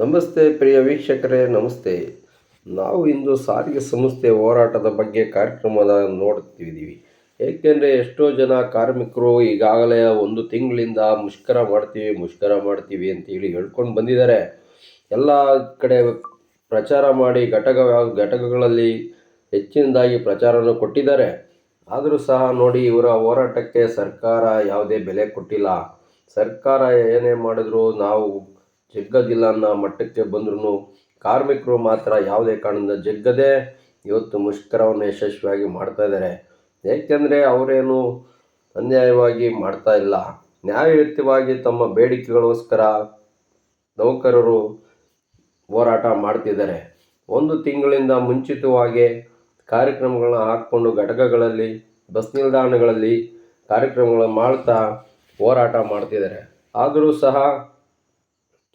ನಮಸ್ತೆ ಪ್ರಿಯ ವೀಕ್ಷಕರೇ, ನಮಸ್ತೆ. ನಾವು ಇಂದು ಸಾರಿಗೆ ಸಂಸ್ಥೆ ಹೋರಾಟದ ಬಗ್ಗೆ ಕಾರ್ಯಕ್ರಮದ ನೋಡ್ತಿದ್ದೀವಿ ಏಕೆಂದರೆ ಎಷ್ಟೋ ಜನ ಕಾರ್ಮಿಕರು ಈಗಾಗಲೇ ಒಂದು ತಿಂಗಳಿಂದ ಮುಷ್ಕರ ಮಾಡ್ತೀವಿ ಮುಷ್ಕರ ಮಾಡ್ತೀವಿ ಅಂತೇಳಿ ಹೇಳ್ಕೊಂಡು ಬಂದಿದ್ದಾರೆ. ಎಲ್ಲ ಕಡೆ ಪ್ರಚಾರ ಮಾಡಿ ಘಟಕ, ಘಟಕಗಳಲ್ಲಿ ಹೆಚ್ಚಿನದಾಗಿ ಪ್ರಚಾರವನ್ನು ಕೊಟ್ಟಿದ್ದಾರೆ. ಆದರೂ ಸಹ ನೋಡಿ, ಇವರ ಹೋರಾಟಕ್ಕೆ ಸರ್ಕಾರ ಯಾವುದೇ ಬೆಲೆ ಕೊಟ್ಟಿಲ್ಲ. ಸರ್ಕಾರ ಏನೇ ಮಾಡಿದ್ರು ನಾವು ಜಗ್ಗದಿಲ್ಲ ಅನ್ನೋ ಮಟ್ಟಕ್ಕೆ ಬಂದ್ರೂ ಕಾರ್ಮಿಕರು ಮಾತ್ರ ಯಾವುದೇ ಕಾರಣದಿಂದ ಜಗ್ಗದೆ ಇವತ್ತು ಮುಷ್ಕರವನ್ನು ಯಶಸ್ವಿಯಾಗಿ ಮಾಡ್ತಾ ಇದ್ದಾರೆ. ಏಕೆಂದರೆ ಅವರೇನು ಅನ್ಯಾಯವಾಗಿ ಮಾಡ್ತಾ ಇಲ್ಲ. ನ್ಯಾಯಯುತವಾಗಿ ತಮ್ಮ ಬೇಡಿಕೆಗಳಿಗೋಸ್ಕರ ನೌಕರರು ಹೋರಾಟ ಮಾಡ್ತಿದ್ದಾರೆ. ಒಂದು ತಿಂಗಳಿಂದ ಮುಂಚಿತವಾಗಿ ಕಾರ್ಯಕ್ರಮಗಳನ್ನ ಹಾಕ್ಕೊಂಡು ಘಟಕಗಳಲ್ಲಿ, ಬಸ್ ನಿಲ್ದಾಣಗಳಲ್ಲಿ ಕಾರ್ಯಕ್ರಮಗಳನ್ನು ಮಾಡ್ತಾ ಹೋರಾಟ ಮಾಡ್ತಿದ್ದಾರೆ. ಆದರೂ ಸಹ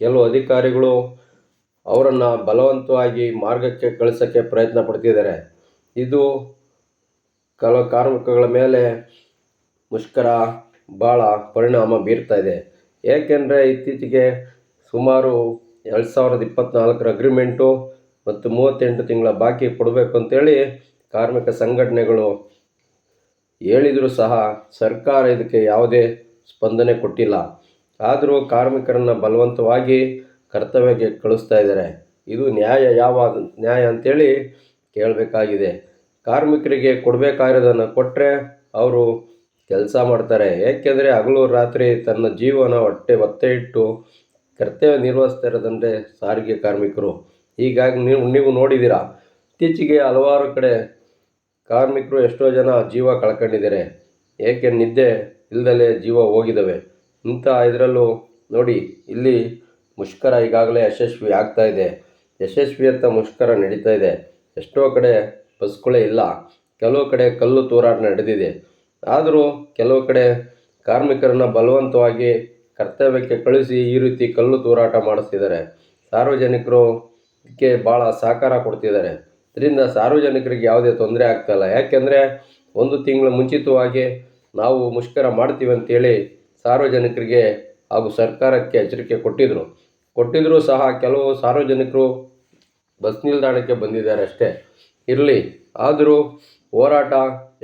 ಕೆಲವು ಅಧಿಕಾರಿಗಳು ಅವರನ್ನು ಬಲವಂತವಾಗಿ ಮಾರ್ಗಕ್ಕೆ ಕಳಿಸೋಕ್ಕೆ ಪ್ರಯತ್ನ ಪಡ್ತಿದ್ದಾರೆ. ಇದು ಕಲ ಕಾರ್ಮಿಕಗಳ ಮೇಲೆ ಮುಷ್ಕರ ಭಾಳ ಪರಿಣಾಮ ಬೀರ್ತಾ ಇದೆ. ಏಕೆಂದರೆ ಇತ್ತೀಚೆಗೆ ಸುಮಾರು ಎರಡು ಸಾವಿರದ ಇಪ್ಪತ್ತ್ನಾಲ್ಕರ ಅಗ್ರಿಮೆಂಟು ಮತ್ತು ಮೂವತ್ತೆಂಟು ತಿಂಗಳ ಬಾಕಿ ಕೊಡಬೇಕು ಅಂತೇಳಿ ಕಾರ್ಮಿಕ ಸಂಘಟನೆಗಳು ಹೇಳಿದರೂ ಸಹ ಸರ್ಕಾರ ಇದಕ್ಕೆ ಯಾವುದೇ ಸ್ಪಂದನೆ ಕೊಟ್ಟಿಲ್ಲ. ಆದರೂ ಕಾರ್ಮಿಕರನ್ನು ಬಲವಂತವಾಗಿ ಕರ್ತವ್ಯಕ್ಕೆ ಕಳಿಸ್ತಾ ಇದ್ದಾರೆ. ಇದು ನ್ಯಾಯ ಯಾವ ನ್ಯಾಯ ಅಂತೇಳಿ ಕೇಳಬೇಕಾಗಿದೆ. ಕಾರ್ಮಿಕರಿಗೆ ಕೊಡಬೇಕಾಗಿರೋದನ್ನು ಕೊಟ್ಟರೆ ಅವರು ಕೆಲಸ ಮಾಡ್ತಾರೆ. ಏಕೆಂದರೆ ಹಗಲು ರಾತ್ರಿ ತನ್ನ ಜೀವನ ಹೊಟ್ಟೆ ಒತ್ತೆ ಇಟ್ಟು ಕರ್ತವ್ಯ ನಿರ್ವಹಿಸ್ತಾ ಇರೋದಂದರೆ ಸಾರಿಗೆ ಕಾರ್ಮಿಕರು. ಹೀಗಾಗಿ ನೀವು ನೀವು ನೋಡಿದ್ದೀರಾ? ಇತ್ತೀಚೆಗೆ ಹಲವಾರು ಕಡೆ ಕಾರ್ಮಿಕರು ಎಷ್ಟೋ ಜನ ಜೀವ ಕಳ್ಕೊಂಡಿದ್ದಾರೆ. ಏಕೆ ನಿದ್ದೆ ಇಲ್ದಲೇ ಜೀವ ಹೋಗಿದ್ದಾವೆ? ಇಂಥ ಇದರಲ್ಲೂ ನೋಡಿ, ಇಲ್ಲಿ ಮುಷ್ಕರ ಈಗಾಗಲೇ ಯಶಸ್ವಿ ಆಗ್ತಾ ಇದೆ. ಅಂತ ಮುಷ್ಕರ ನಡೀತಾ ಇದೆ. ಎಷ್ಟೋ ಕಡೆ ಬಸ್ಗಳೇ ಇಲ್ಲ. ಕೆಲವು ಕಡೆ ಕಲ್ಲು ತೂರಾಟ ನಡೆದಿದೆ. ಆದರೂ ಕೆಲವು ಕಡೆ ಕಾರ್ಮಿಕರನ್ನು ಬಲವಂತವಾಗಿ ಕರ್ತವ್ಯಕ್ಕೆ ಕಳಿಸಿ ಈ ರೀತಿ ಕಲ್ಲು ತೂರಾಟ ಮಾಡಿಸ್ತಿದ್ದಾರೆ. ಸಾರ್ವಜನಿಕರು ಇದಕ್ಕೆ ಭಾಳ ಸಹಕಾರ ಕೊಡ್ತಿದ್ದಾರೆ. ಇದರಿಂದ ಸಾರ್ವಜನಿಕರಿಗೆ ಯಾವುದೇ ತೊಂದರೆ ಆಗ್ತಾಯಿಲ್ಲ ಯಾಕೆಂದರೆ ಒಂದು ತಿಂಗಳು ಮುಂಚಿತವಾಗಿ ನಾವು ಮುಷ್ಕರ ಮಾಡ್ತೀವಿ ಅಂತೇಳಿ ಸಾರ್ವಜನಿಕರಿಗೆ ಹಾಗೂ ಸರ್ಕಾರಕ್ಕೆ ಎಚ್ಚರಿಕೆ ಕೊಟ್ಟಿದ್ದರು ಕೊಟ್ಟಿದ್ದರೂ ಸಹ ಕೆಲವು ಸಾರ್ವಜನಿಕರು ಬಸ್ ನಿಲ್ದಾಣಕ್ಕೆ ಬಂದಿದ್ದಾರೆ ಅಷ್ಟೇ. ಇರಲಿ, ಆದರೂ ಹೋರಾಟ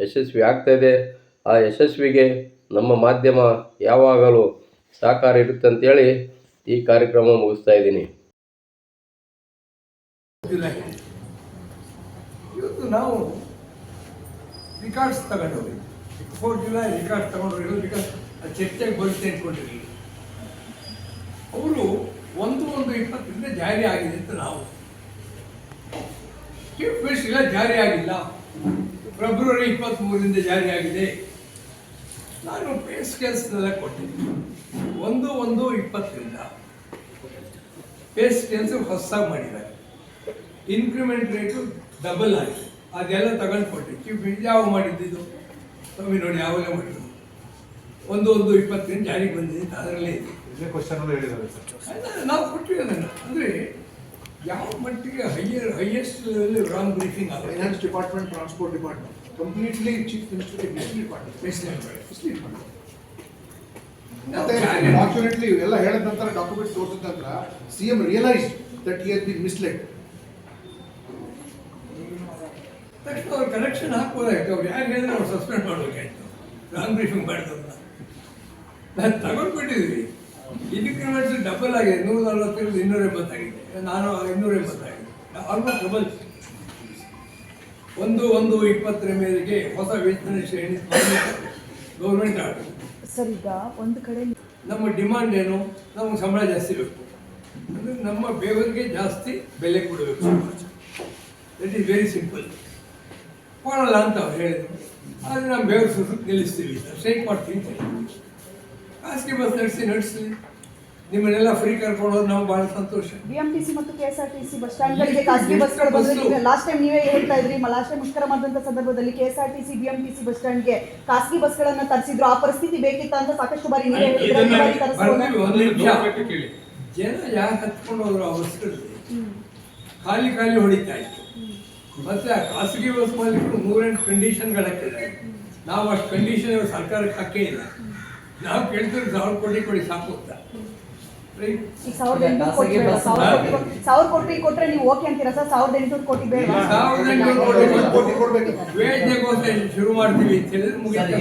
ಯಶಸ್ವಿ ಆಗ್ತಾಯಿದೆ ಆ ಯಶಸ್ವಿಗೆ ನಮ್ಮ ಮಾಧ್ಯಮ ಯಾವಾಗಲೂ ಸಹಕಾರ ಇರುತ್ತೆ ಅಂತೇಳಿ ಈ ಕಾರ್ಯಕ್ರಮ ಮುಗಿಸ್ತಾ ಇದ್ದೀನಿ. ಇವತ್ತು ನಾವು ರಿಕಾರ್ಡ್ಸ್ ತಗೊಂಡೋಗಿ ಫೋರ್ ಜುಲೈ ರಿಕಾರ್ಡ್ಸ್ ಅದು ಚರ್ಚೆಗೆ ಬರುತ್ತೆ ಅಂದ್ಕೊಂಡಿರಲಿಲ್ಲ ಅವರು ಒಂದು ಒಂದು ಇಪ್ಪತ್ತರಿಂದ ಜಾರಿ ಆಗಿದೆ ಅಂತ ನಾವು. ಚೀಫ್ ಮಿನಿಸ್ಟರ್ ಇಲ್ಲ, ಜಾರಿ ಆಗಿಲ್ಲ. ಫೆಬ್ರವರಿ ಇಪ್ಪತ್ತ್ಮೂರರಿಂದ ಜಾರಿ ಆಗಿದೆ. ನಾನು ಪೇಸ್ ಸ್ಕೇಲ್ಸ್ನೆಲ್ಲ ಕೊಟ್ಟಿದ್ದೆ ಒಂದು ಒಂದು ಇಪ್ಪತ್ತರಿಂದ. ಪೇಸ್ ಕ್ಯಾನ್ಸಲ್ ಹೊಸದಾಗಿ ಮಾಡಿದ್ದಾರೆ. ಇನ್ಕ್ರಿಮೆಂಟ್ ರೇಟು ಡಬಲ್ ಆಗಿದೆ. ಅದೆಲ್ಲ ತಗೊಂಡು ಕೊಟ್ಟೆ ಚೀಫ್ ಯಾವ ಮಾಡಿದ್ದು ಸ್ವಾಮಿ ನೋಡಿ ಯಾವೆಲ್ಲ ಮಾಡಿದ್ದು? ಒಂದು ಒಂದು ಇಪ್ಪತ್ತೆಂಟು ಜಾರಿಗೆ ಬಂದಿದೆ. ಅದರಲ್ಲಿ ಇದೆ. ಸರ್. ನಾವು ಕೊಟ್ಟಿವಿ ಅದನ್ನು ಅಂದರೆ ಯಾವ ಮಟ್ಟಿಗೆ higher highest level wrong briefing ಆಗುತ್ತೆ? Finance department transport department completely chief minister mislead ಮಾಡಿ Mislead ಮಾಡಿ. ಮಿಸ್ಲೀಡ್ ಮಾಡಿ ನಾವು ಮತ್ತೆ ಜಾರಿ- ಫಾರ್ಚುನೇಟ್ಲಿ ಎಲ್ಲ ಹೇಳಿದ ನಂತರ ಡಾಕ್ಯುಮೆಂಟ್ ತೋರಿಸಿದ ನಂತರ C M realise that he be been misled ತಕ್ಷಣ ಅವ್ರು ಕರೆಕ್ಷನ್ ಹಾಕ್ಬೋದಾಯ್ತು. ಅವ್ರು ಯಾರು ಹೇಳಿದ್ರೆ ಅವ್ರು ಸಸ್ಪೆಂಡ್ ಮಾಡಬೇಕಾಯ್ತು. ರಾಂಗ್ ಬ್ರೀಫಿಂಗ್ ಮಾಡಿದವ್ರನ್ನ ನಾನು ತಗೊಂಡ್ಬಿಟ್ಟಿದ್ವಿ ಕಿಲೋಮೀಟರ್ ಡಬಲ್ ಆಗಿದೆ. ನೂರ ನಲವತ್ತರಿಂದ ಇನ್ನೂರ ಎಂಬತ್ತಾಗಿದೆ. ನಾನು ಇನ್ನೂರ ಎಂಬತ್ತಾಗಿದೆ. ಆಲ್ಮೋಸ್ಟ್ ಡಬಲ್ ಒಂದು ಒಂದು ಇಪ್ಪತ್ತರ ಮೇರೆಗೆ ಹೊಸ ವೇತನ ಶ್ರೇಣಿ ಗೌರ್ಮೆಂಟ್ ಆರ್ಡರ್ ಸರ್ ಈಗ ಒಂದು ಕಡೆ ನಮ್ಮ ಡಿಮಾಂಡ್ ಏನು? ನಮಗೆ ಸಂಬಳ ಜಾಸ್ತಿ ಬೇಕು. ಅಂದರೆ ನಮ್ಮ ಬೇವರಿಗೆ ಜಾಸ್ತಿ ಬೆಲೆ ಕೊಡಬೇಕು. ದಟ್ ಈಸ್ ವೆರಿ ಸಿಂಪಲ್ ಕೊಡಲ್ಲ ಅಂತ ಅವ್ರು ಹೇಳಿದ್ರು. ಆದರೆ ನಾವು ಬೇವರು ಸುಟ್ಟು ನಿಲ್ಲಿಸ್ತೀವಿ. ಸ್ಟ್ರೈಕ್ ಮಾಡ್ತೀವಿ. ಖಾಸಗಿ ಬಸ್ ನಡೆಸಿ ನಡೆಸಲಿ ನಿಮ್ಮನ್ನೆಲ್ಲ ಫ್ರೀ ಕರ್ಕೊಂಡು ಹೋದ್ರೆ ನಾವು ಬಹಳ ಸಂತೋಷ. ಬಿಎಂಟಿಸಿ ಮತ್ತು ಕೆಎಸ್ಆರ್ಟಿಸಿ ಬಸ್ ಸ್ಟ್ಯಾಂಡ್ಗಳಿಗೆ ಖಾಸಗಿ ಬಸ್ಗಳು ಬಂದ್ರೆ ಲಾಸ್ಟ್ ಟೈಮ್ ನೀವೇ ಹೇಳ್ತಾ ಇದ್ರಿ ಲಾಸ್ಟ್ ಟೈಮ್ ಮುಷ್ಕರ ಮಾಡಿದಂತ ಸಂದರ್ಭದಲ್ಲಿ ಕೆಎಸ್ಆರ್ಟಿಸಿ ಬಿಎಂಟಿಸಿ ಬಸ್ ಸ್ಟ್ಯಾಂಡ್ಗೆ ಖಾಸಗಿ ಬಸ್ಗಳನ್ನ ತರಿಸಿದ್ರು. ಆ ಪರಿಸ್ಥಿತಿ ಬೇಕಿತ್ತ ಅಂತ ಸಾಕಷ್ಟು ಬಾರಿ ನೀವೇ. ಜನ ಯಾರು ಹತ್ಕೊಂಡು ಹೋದ್ರು ಆ ಬಸ್ಗಳಲ್ಲಿ? ಖಾಲಿ ಖಾಲಿ ಹೊಡಿತಾ ಇತ್ತು. ಮತ್ತೆ ಆ ಖಾಸಗಿ ಬಸ್ ಮಾಲೀಕರು ಮೂರೆಂಟು ಕಂಡೀಷನ್ಗಳು ಹಾಕಿದ್ದಾರೆ. ನಾವು ಅಷ್ಟು ಕಂಡೀಷನ್ ಸರ್ಕಾರಕ್ಕೆ ಹಾಕೇ ಇಲ್ಲ. ನಾವು ಕೇಳ್ತೀವಿ ಸಾವಿರ ಕೋಟಿ ಕೊಡಿ ಸಾಕು ಅಂತ. ಸಾವಿರ ಕೋಟಿ ಕೊಟ್ರೆ ನೀವು ಓಕೆ ಅಂತೀರಾ ಸರ್? ಸಾವಿರದ ಎಂಟುನೂರು ಕೋಟಿ ಬೇಡ. ಶುರು ಮಾಡ್ತೀವಿ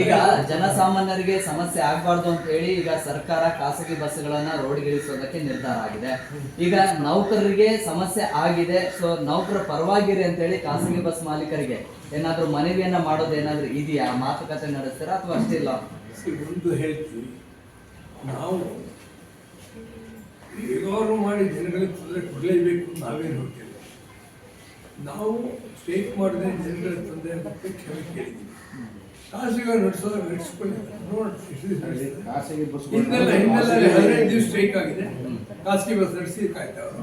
ಈಗ ಜನಸಾಮಾನ್ಯರಿಗೆ ಸಮಸ್ಯೆ ಆಗ್ಬಾರ್ದು ಅಂತ ಹೇಳಿ ಈಗ ಸರ್ಕಾರ ಖಾಸಗಿ ಬಸ್ಗಳನ್ನ ರೋಡ್ಗಿಳಿಸೋದಕ್ಕೆ ನಿರ್ಧಾರ ಆಗಿದೆ. ಈಗ ನೌಕರರಿಗೆ ಸಮಸ್ಯೆ ಆಗಿದೆ. ಸೊ ನೌಕರ ಪರವಾಗಿರಿ ಅಂತ ಹೇಳಿ ಖಾಸಗಿ ಬಸ್ ಮಾಲೀಕರಿಗೆ ಏನಾದ್ರೂ ಮನವಿಯನ್ನ ಮಾಡೋದು ಏನಾದ್ರೂ ಇದೆಯಾ? ಮಾತುಕತೆ ನಡೆಸ್ತೀರಾ ಅಥವಾ ಅಷ್ಟಿಲ್ಲ? ಒಂದು ಹೇಳ್ತೀವಿ ನಾವು ಹೇಗಾರು ಮಾಡಿ ಜನಗಳಿಗೆ ತೊಂದರೆ ಕೊಡಲೇಬೇಕು ಅಂತ ನಾವೇನು ಹೊರಟಿಲ್ಲ ನಾವು ಸ್ಟೇಕ್ ಮಾಡಿದ್ರೆ ಜನಗಳಿಗೆ ತೊಂದರೆ ಮತ್ತೆ ಕ್ಷಮೆ ಕೇಳಿದ್ದೀವಿ. ಖಾಸಗಿ ನಡೆಸೋದ್ರೆ ನಡೆಸ್ಕೊಳ್ಳಿ. ನೋಡಿ ಖಾಸಗಿ ಬಸ್ ಹಿಂದೆಲ್ಲ ಹಿಂದೆಲ್ಲ ಹದಿನೈದು ದಿವಸ ಸ್ಟ್ರೈಕ್ ಆಗಿದೆ. ಖಾಸಗಿ ಬಸ್ ನಡೆಸಿ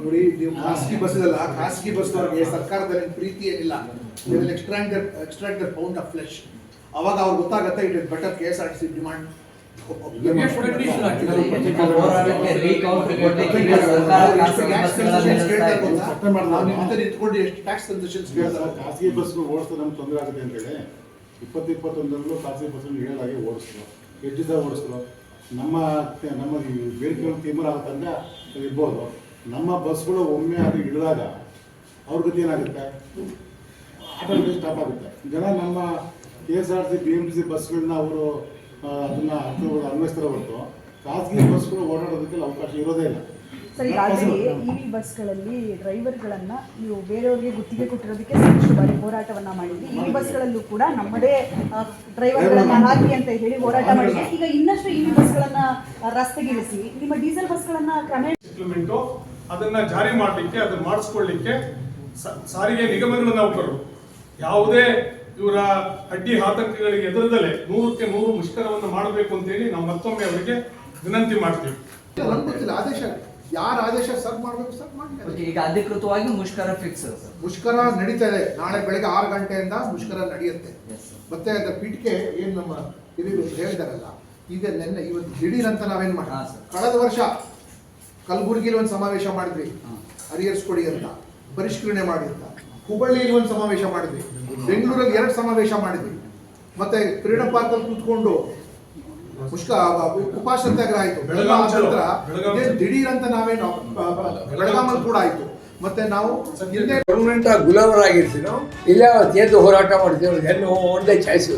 ನೋಡಿ ನೀವು ಖಾಸಗಿ ಬಸ್ ಅಲ್ಲ ಖಾಸಗಿ ಬಸ್ ಅವ್ರಿಗೆ ಸರ್ಕಾರದಲ್ಲಿ ಪ್ರೀತಿ ಏನಿಲ್ಲ. Extractor extractor pound of flesh ಅವಾಗ ಅವ್ರು ಗೊತ್ತಾಗತ್ತೆ it is better K S R T C demand ಖಾಸಗಿ ಬಸ್ಗಳು ಓಡಿಸಿದ್ರೆ ನಮ್ಗೆ ತೊಂದರೆ ಆಗುತ್ತೆ ಅಂತೇಳಿ ಇಪ್ಪತ್ತು ಇಪ್ಪತ್ತೊಂದರಲ್ಲೂ ಖಾಸಗಿ ಬಸ್ಗಳು ಹೇಳಾಗಿ ಓಡಿಸ್ರು ಎಷ್ಟು ದಿವಸ ಓಡಿಸ್ರು ನಮ್ಮ ನಮ್ಮ ಬೇಡಿಕೆಗಳು ತೀವ್ರ ಆಗುತ್ತಂದ್ರೆ ಇರ್ಬೋದು. ನಮ್ಮ ಬಸ್ಗಳು ಒಮ್ಮೆ ಅದು ಇಳಿದಾಗ ಅವ್ರ ಗತಿ ಏನಾಗುತ್ತೆ? ಆಟೋಮೆಟಿಕ್ ಸ್ಟಾಪ್ ಆಗುತ್ತೆ. ಜನ ನಮ್ಮ K S R C B M T C ಬಸ್ಗಳನ್ನ ಅವರು ಅದನ್ನ ಅನ್ವಯಿಸ್ತಾರೆ ಹೊರತು ಖಾಸಗಿ ಬಸ್ಗಳು ಓಡಾಡೋದಕ್ಕೆ ಅವಕಾಶ ಇರೋದೇ ಇಲ್ಲ. ಸರ್ ಈ ಆಲ್ರೆಡಿ ಇವಿ ಬಸ್ಗಳಲ್ಲಿ ಡ್ರೈವರ್ಗಳನ್ನ ನೀವು ಬೇರೆಯವರಿಗೆ ಗುತ್ತಿಗೆ ಕೊಟ್ಟಿರೋದಕ್ಕೆ ಸಾಕಷ್ಟು ಬಾರಿ ಹೋರಾಟವನ್ನ ಮಾಡಿದ್ವಿ. ಇವಿ ಬಸ್ಗಳಲ್ಲೂ ಕೂಡ ನಮ್ಮದೇ ಡ್ರೈವರ್ ಡ್ರೈವರ್ಗಳನ್ನ ಹಾಕಿ ಅಂತ ಹೇಳಿ ಹೋರಾಟ ಮಾಡಿದ್ವಿ ಈಗ ಇನ್ನಷ್ಟು ಇವಿ ಬಸ್ಗಳನ್ನ ರಸ್ತೆಗೆ ರಸ್ತೆಗಿಳಿಸಿ ನಿಮ್ಮ ಡೀಸೆಲ್ ಬಸ್ಗಳನ್ನ ಕ್ರಮೇಣ ಇಂಪ್ಲಿಮೆಂಟು ಅದನ್ನ ಜಾರಿ ಮಾಡಲಿಕ್ಕೆ ಅದನ್ನ ಮಾಡಿಸ್ಕೊಳ್ಳಿಕ್ಕೆ ಸಾರಿಗೆ ನಿಗಮಗಳನ್ನ ನೌಕರರು ಯಾವುದೇ ಇವರ ಅಡ್ಡಿ ಆತಂಕಗಳಿಗೆ ಎದುರದಲ್ಲೇ ನೂರಕ್ಕೆ ನೂರು ಮುಷ್ಕರವನ್ನು ಮಾಡಬೇಕು ಅಂತೇಳಿ ನಾವು ಮತ್ತೊಮ್ಮೆ ಅವರಿಗೆ ವಿನಂತಿ ಮಾಡ್ತೀವಿ. ಆದೇಶ ಯಾರ ಆದೇಶ ಸರ್ ಮಾಡಬೇಕು ಸರ್ ಮಾಡಿ ಈಗ ಅಧಿಕೃತವಾಗಿ ಮುಷ್ಕರ ಫಿಕ್ಸ್ ಸರ್ ಮುಷ್ಕರ ನಡೀತಾ ಇದೆ. ನಾಳೆ ಬೆಳಗ್ಗೆ ಆರು ಗಂಟೆಯಿಂದ ಮುಷ್ಕರ ನಡೆಯುತ್ತೆ. ಮತ್ತೆ ಅದರ ಪೀಠಕ್ಕೆ ಏನು ನಮ್ಮ ಹಿರಿಯರು ಹೇಳಿದಾರಲ್ಲ ಈಗ ನೆನ್ನೆ ಇವತ್ತು ದಿಢೀರ್ ಅಂತ ನಾವೇನ್ ಮಾಡೋಣ ಸರ್. ಕಳೆದ ವರ್ಷ ಕಲಬುರಗಿಲಿ ಒಂದು ಸಮಾವೇಶ ಮಾಡಿದ್ವಿ. ಹರಿಹರ್ಸ್ ಅಂತ ಪರಿಷ್ಕರಣೆ ಮಾಡಿ ಅಂತ. ಹುಬ್ಬಳ್ಳಿಲಿ ಒಂದು ಸಮಾವೇಶ ಮಾಡಿದ್ವಿ. ಬೆಂಗಳೂರಲ್ಲಿ ಎರಡು ಸಮಾವೇಶ ಮಾಡಿದ್ವಿ. ಮತ್ತೆ ಫ್ರೀಡಂ ಪಾರ್ಕ್ ಅಲ್ಲಿ ಕೂತ್ಕೊಂಡು ಪುಷ್ಕ ಉಪವಾಸ ಸತ್ಯಾಗ್ರಹ ಆಯ್ತು. ಬೆಳಗಾವಿ ನಂತರ ದಿಢೀರ್ ಅಂತ ನಾವೇನು ಬೆಳಗಾಮಲ್ಲಿ ಕೂಡ ಆಯ್ತು. ಮತ್ತೆ ನಾವು ಗವರ್ಮೆಂಟ್ ಗುಲಾಮರಾಗಿರ್ತೀವಿ ನಾವು ಇಲ್ಲ ಎದ್ದು ಹೋರಾಟ ಮಾಡ್ತೀವಿ ಹೆಣ್ಣು ಒಂದೇ ಚಾಯ್ಸು